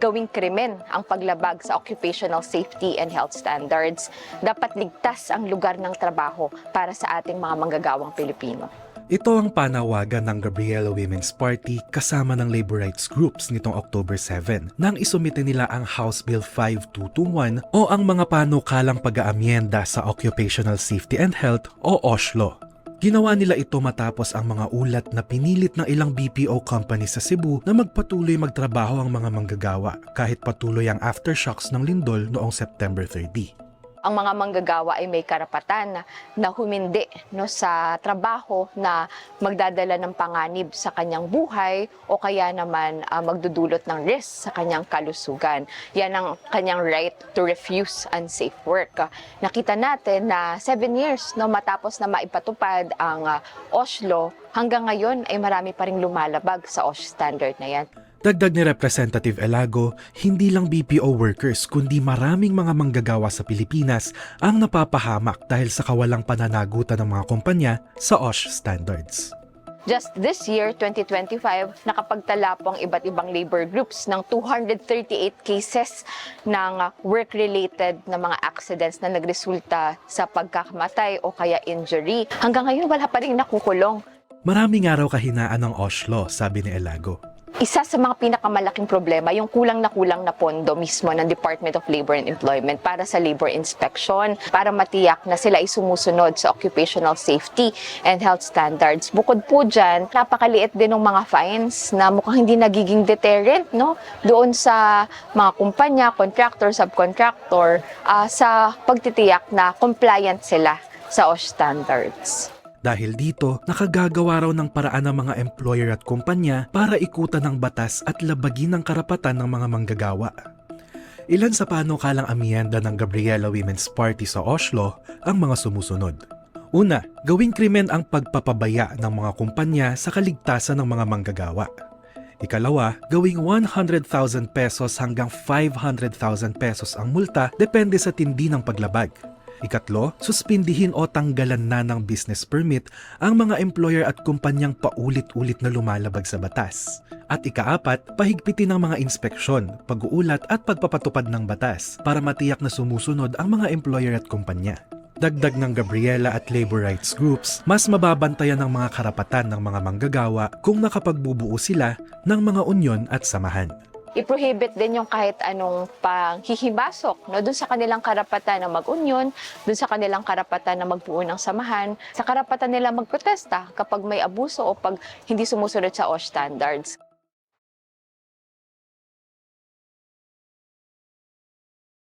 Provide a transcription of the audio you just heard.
gawing krimen ang paglabag sa occupational safety and health standards. Dapat ligtas ang lugar ng trabaho para sa ating mga manggagawang Pilipino. Ito ang panawagan ng Gabriela Women's Party kasama ng labor rights groups nitong October 7 nang isumite nila ang House Bill 5221 o ang mga panukalang pag-aamyenda sa Occupational Safety and Health o OSHLO. Ginawa nila ito matapos ang mga ulat na pinilit ng ilang BPO company sa Cebu na magpatuloy magtrabaho ang mga manggagawa kahit patuloy ang aftershocks ng lindol noong September 30. Ang mga manggagawa ay may karapatan na, humindi no, sa trabaho na magdadala ng panganib sa kanyang buhay o kaya naman ah, magdudulot ng risk sa kanyang kalusugan. Yan ang kanyang right to refuse unsafe work. Nakita natin na seven years no, matapos na maipatupad ang ah, OSLO, hanggang ngayon ay marami pa rin lumalabag sa OSH standard na yan. Dagdag ni Representative Elago, hindi lang BPO workers kundi maraming mga manggagawa sa Pilipinas ang napapahamak dahil sa kawalang pananagutan ng mga kumpanya sa OSH standards. Just this year, 2025, nakapagtala po ang iba't ibang labor groups ng 238 cases ng uh, work-related na mga accidents na nagresulta sa pagkakamatay o kaya injury. Hanggang ngayon, wala pa rin nakukulong. Maraming araw kahinaan ng OSHLO, sabi ni Elago. Isa sa mga pinakamalaking problema, yung kulang na kulang na pondo mismo ng Department of Labor and Employment para sa labor inspection, para matiyak na sila ay sumusunod sa occupational safety and health standards. Bukod po dyan, napakaliit din ng mga fines na mukhang hindi nagiging deterrent no? doon sa mga kumpanya, contractor, subcontractor, ah, sa pagtitiyak na compliant sila sa OSH standards. Dahil dito, nakagagawa raw ng paraan ng mga employer at kumpanya para ikutan ng batas at labagin ang karapatan ng mga manggagawa. Ilan sa panukalang amyenda ng Gabriela Women's Party sa Oslo ang mga sumusunod. Una, gawing krimen ang pagpapabaya ng mga kumpanya sa kaligtasan ng mga manggagawa. Ikalawa, gawing 100,000 pesos hanggang 500,000 pesos ang multa depende sa tindi ng paglabag. Ikatlo, suspindihin o tanggalan na ng business permit ang mga employer at kumpanyang paulit-ulit na lumalabag sa batas. At ikaapat, pahigpitin ang mga inspeksyon, pag-uulat at pagpapatupad ng batas para matiyak na sumusunod ang mga employer at kumpanya. Dagdag ng Gabriela at labor rights groups, mas mababantayan ang mga karapatan ng mga manggagawa kung nakapagbubuo sila ng mga unyon at samahan. I-prohibit din yung kahit anong panghihibasok no doon sa kanilang karapatan na mag-union, doon sa kanilang karapatan na magbuo ng samahan, sa karapatan nila magprotesta kapag may abuso o pag hindi sumusunod sa OSH standards.